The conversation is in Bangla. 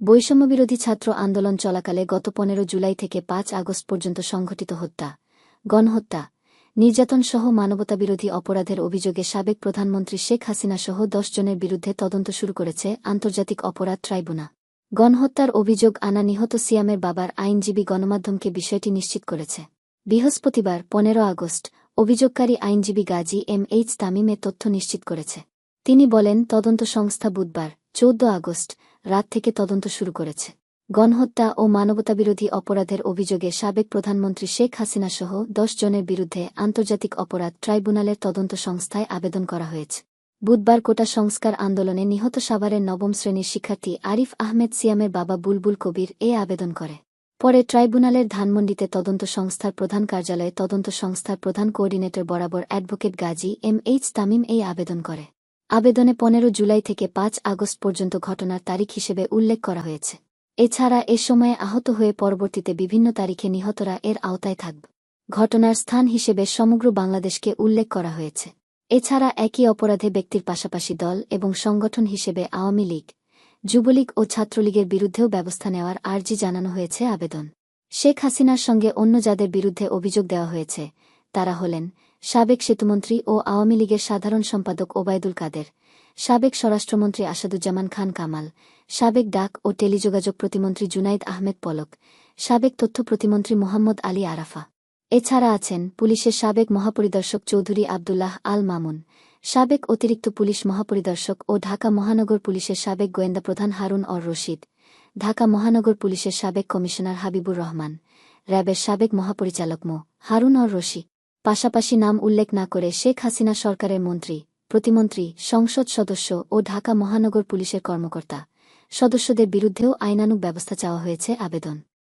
বৈষম্যবিরোধী ছাত্র আন্দোলন চলাকালে গত পনেরো জুলাই থেকে পাঁচ আগস্ট পর্যন্ত সংঘটিত হত্যা, গণহত্যা, নির্যাতনসহ মানবতাবিরোধী অপরাধের অভিযোগে সাবেক প্রধানমন্ত্রী শেখ হাসিনাসহ দশ জনের বিরুদ্ধে তদন্ত শুরু করেছে আন্তর্জাতিক অপরাধ ট্রাইব্যুনাল। গণহত্যার অভিযোগ আনা নিহত সিয়ামের বাবার আইনজীবী গণমাধ্যমকে বিষয়টি নিশ্চিত করেছে। বৃহস্পতিবার, পনেরো আগস্ট, অভিযোগকারী আইনজীবী গাজী এম এইচ তামিমে তথ্য নিশ্চিত করেছে। তিনি বলেন, তদন্ত সংস্থা বুধবার, চৌদ্দ আগস্ট রাত থেকে তদন্ত শুরু করেছে। গণহত্যা ও মানবতাবিরোধী অপরাধের অভিযোগে সাবেক প্রধানমন্ত্রী শেখ হাসিনা সহ দশ জনের বিরুদ্ধে আন্তর্জাতিক অপরাধ ট্রাইব্যুনালের তদন্ত সংস্থায় আবেদন করা হয়েছে। বুধবার কোটা সংস্কার আন্দোলনে নিহত সাভারের নবম শ্রেণির শিক্ষার্থী আরিফ আহমেদ সিয়ামের বাবা বুলবুল কবির এ আবেদন করে। পরে ট্রাইব্যুনালের ধানমন্ডিতে তদন্ত সংস্থার প্রধান কার্যালয়ে তদন্ত সংস্থার প্রধান কোঅর্ডিনেটর বরাবর advocate Gazi M H Tamim এই আবেদন করে। আবেদনে পনেরো জুলাই থেকে পাঁচ আগস্ট পর্যন্ত ঘটনার তারিখ হিসেবে উল্লেখ করা হয়েছে। এছাড়া এ সময়ে আহত হয়ে পরবর্তীতে বিভিন্ন তারিখে নিহতরা এর আওতায় থাকবে। ঘটনার স্থান হিসেবে সমগ্র বাংলাদেশকে উল্লেখ করা হয়েছে। এছাড়া একই অপরাধে ব্যক্তির পাশাপাশি দল এবং সংগঠন হিসেবে আওয়ামী লীগ, যুবলীগ ও ছাত্রলীগের বিরুদ্ধেও ব্যবস্থা নেওয়ার আর্জি জানানো হয়েছে আবেদন। শেখ হাসিনার সঙ্গে অন্য যাদের বিরুদ্ধে অভিযোগ দেওয়া হয়েছে তারা হলেন সাবেক সেতুমন্ত্রী ও আওয়ামী লীগের সাধারণ সম্পাদক ওবায়দুল কাদের, সাবেক স্বরাষ্ট্রমন্ত্রী আসাদুজ্জামান খান কামাল, সাবেক ডাক ও টেলিযোগাযোগ প্রতিমন্ত্রী জুনাইদ আহমেদ পলক, সাবেক তথ্য প্রতিমন্ত্রী মোহাম্মদ আলী আরাফা। এছাড়া আছেন পুলিশের সাবেক মহাপরিদর্শক চৌধুরী আবদুল্লাহ আল মামুন, সাবেক অতিরিক্ত পুলিশ মহাপরিদর্শক ও ঢাকা মহানগর পুলিশের সাবেক গোয়েন্দা প্রধান হারুন অর রশিদ, ঢাকা মহানগর পুলিশের সাবেক কমিশনার হাবিবুর রহমান, র্যাবের সাবেক মহাপরিচালক মো. হারুন অর রশি পাশাপাশি নাম উল্লেখ না করে শেখ হাসিনা সরকারের মন্ত্রী, প্রতিমন্ত্রী, সংসদ সদস্য ও ঢাকা মহানগর পুলিশের কর্মকর্তা। সদস্যদের বিরুদ্ধেও আইনানুগ ব্যবস্থা চাওয়া হয়েছে আবেদন।